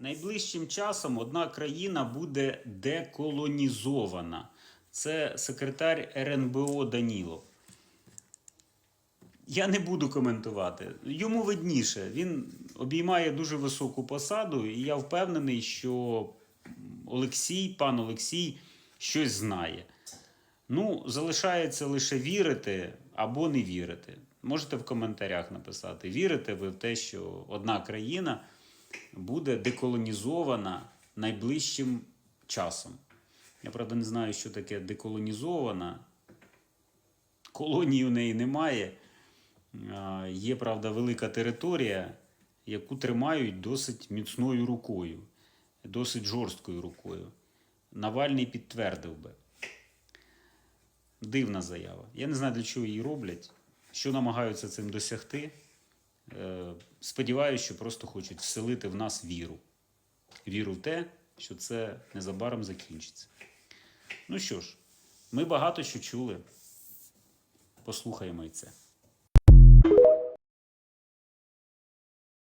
Найближчим часом одна країна буде деколонізована. Це секретар РНБО Данілов. Я не буду коментувати. Йому видніше. Він обіймає дуже високу посаду, і я впевнений, що Олексій, пан Олексій, щось знає. Ну, залишається лише вірити або не вірити. Можете в коментарях написати, вірите ви в те, що одна країна буде деколонізована найближчим часом. Я правда не знаю, що таке деколонізована. Колонії у неї немає. Є, правда, велика територія, яку тримають досить міцною рукою, досить жорсткою рукою. Навальний підтвердив би. Дивна заява. Я не знаю, для чого її роблять, що намагаються цим досягти. Е, Сподіваюся, що просто хочуть вселити в нас віру. Віру в те, що це незабаром закінчиться. Ну що ж, ми багато що чули. Послухаємо і це.